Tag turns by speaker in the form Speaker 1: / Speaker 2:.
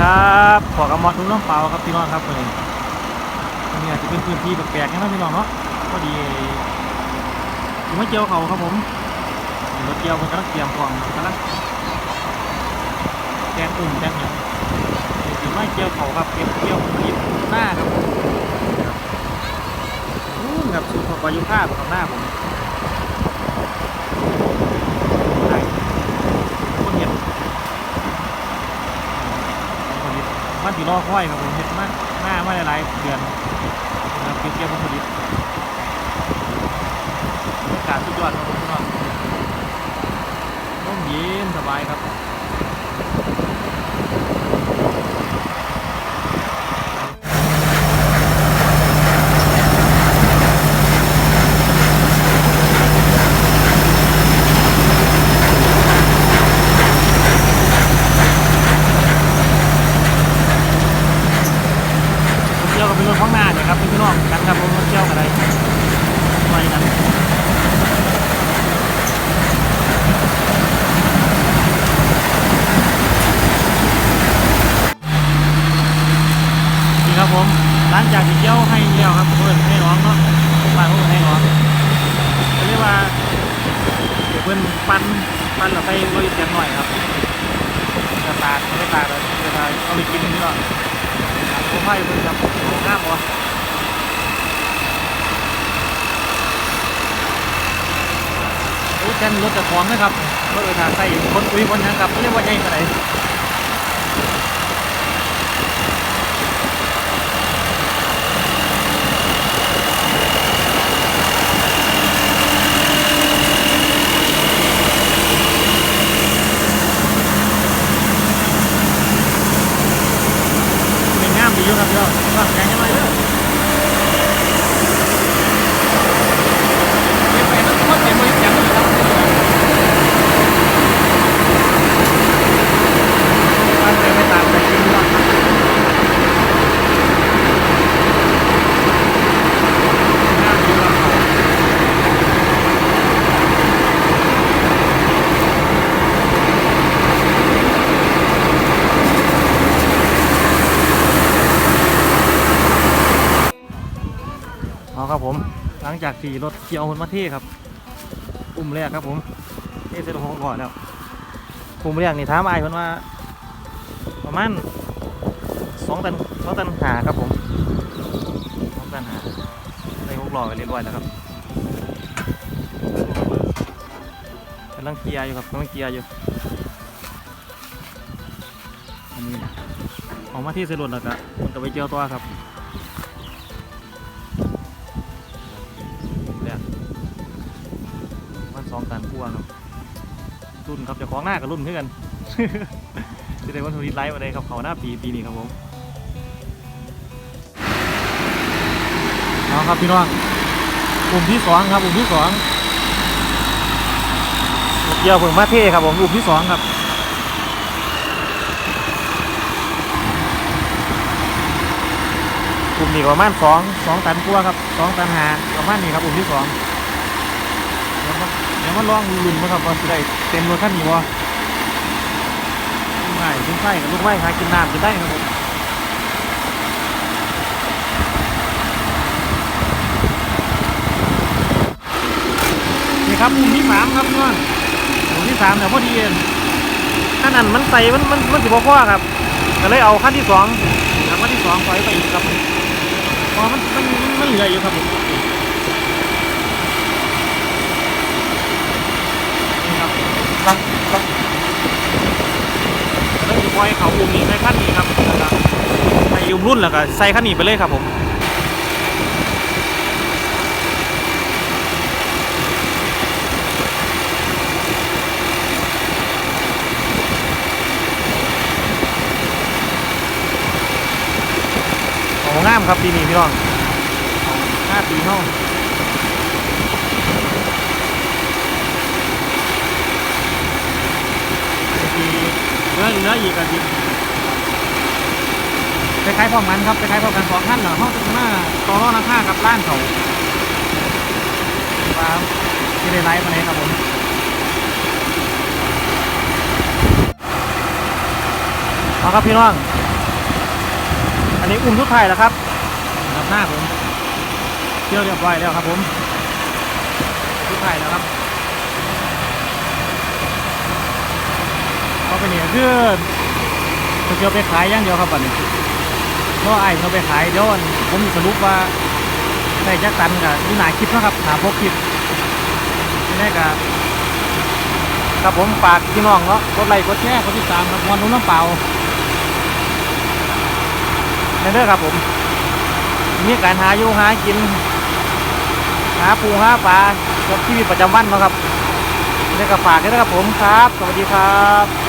Speaker 1: ครับขอกระมอดทุ่งน้ำเปล่าครับพี่น้องครับวันนี้อันนี้อาจจะเป็นพื้นที่แปลกๆนะพี่น้องเนาะพอดีอยู่ไม่เจียวเขาครับผมรถเจียวมันกำลังเตรียมกล่องกำลังแกงอุ่มแกงหยังอยู่ไม่เจียวเขาครับเก็บเจียวผลิตหน้าครับผมครับอู้แบบสูตรของปายุค่าของหน้าผมใช่คนเห็น ผลิต มันสีรอค่อยครับผมเห็นมากหน้าไม่หลายเดือนนะครับเกี่ยวเกี่ยวกับผลิตอากาศสุดยอดครับผมพี่น้องร่มเย็นสบายครับ เบเป็นข้างหน้าเนี่ยครับพี่น้องกันครับผมเที่ยวอะไรไปกันนี่ครับผมหลังจากที่เที่ยวให้เลี้ยวครับเพื่อนให้น้องเนาะบ้านเพื่อนให้น้องเรียกว่าเดี๋ยวเพื่อนปั้นปั้นเราไปบริเสียงหน่อยครับจะตาไม่ตาเลยจะตาเอาไปกินนี่หรอก ผมให้เพิ่นครับงามวะโอ้ยแกนรถจะของนะครับรถเออทางใส่คนอุ้ยคนหยังครับเรียกว่าใหญ่ขนาดไหนงามดีอยู่ครับพี่น้องว่าแกงยังไงเด้อเก็บไปทั้งหมดเก็บไว้เก็บไว้ครับตั้งใจไม่ตามใจจริงพี่น้องครับงามดีครับเขา เอาครับผมห ลังจากขี่รถเกียวคนมาเท่ครับปุ่มแรกครับผมเท่เสร็จแล้วผมก็ก่อนแล้วปุ่มแรกนี่ถามไอ้ายเพิ่นว่า ประมาณสองตันสองตันหาครับผมสองตันหาในหกล้อไปเรียบร้อยแล้วครับกำลังเกียร์อยู่ครับกำลังเกียร์อยู่อันนี้ออกมาที่เสร็จรถแล้วก็มันก็ไปเกี่ยวตัวครับ มันสองตันกว่าครับรุ่นครับจะของหน้ากับรุ่นเพื่อกันจะได้วันทุนิตไลฟ์มาเลยครับเขาหน้าปีปีนี้ครับผมเอาครับพี่น้องกลุ่มที่สองครับกลุ่มที่สองเกี่ยวเพิ่งมาเท่ครับผมกลุ่มที่สองครับกลุ่มนี้ประมาณสองสองตันกว่าครับสองตันหาประมาณนี้ครับกลุ่มที่สอง ดี๋ยวมาเดี๋ยวมาลองลุ้นมาครับว่าจะได้เต็มรถคันนี้วะง่ายขึ้นไส้กับลูกไม้หากินน้ำจะได้ครับผมนี่ครับมุมที่สามครับเพื่อนมุมที่สามเนี่ยพอดีเองขั้นนั้นมันใส่มันมันมันสิบพ่อครับก็เลยเอาขั้นที่สองขั้นที่สองปล่ไปอีกครับพอมันมันมันเหลืออยู่ครับผมนี่ครับ แล้วจะปล่อยเขาอุ้มนี้ใส่ขั้นนี้ครับแล้วก็ใส่อุ้มรุ่นแล้วก็ใส่ขั้นนี้ไปเลยครับผมของงามครับปีนี้พี่น้องห้าปีห้องปี เนื้อออีกอาทิตย์คล้ายๆพร้อมกันครับคล้ายๆพร้อมกันสองท่านเหรอห้องจะมาต่อรองราคากับร้านเขาว่าที่ได้ไลฟ์มาเลยครับผมเอาครับพี่น้อง อันนี้อุ้มทุกไทยแล้วครับดับหน้าผมเที่ยวเรียบร้อยแล้วครับผมทุกไทยแล้วครับ ก็เป็นเนี่ยคือผมจะไปขายอย่างเดียวครับบัดนี้เพราะไอ้เราไปขายเดี๋ยวอันผมสรุปว่าได้จักตันกับหนาคลิปนะครับหาพวกคลิปนี่แน่กับครับผมฝากพี่น้องเนาะกดไลค์กดแชร์กดติดตามครับวันนู้นน้ำเปล่าเนเด้อครับผมมีการหาอยู่หากิน หาปูหาปลากับชีวิตประจำวันนาะครับนี่ก็ฝากด้วยนะครับผมครับ สวัสดีครับ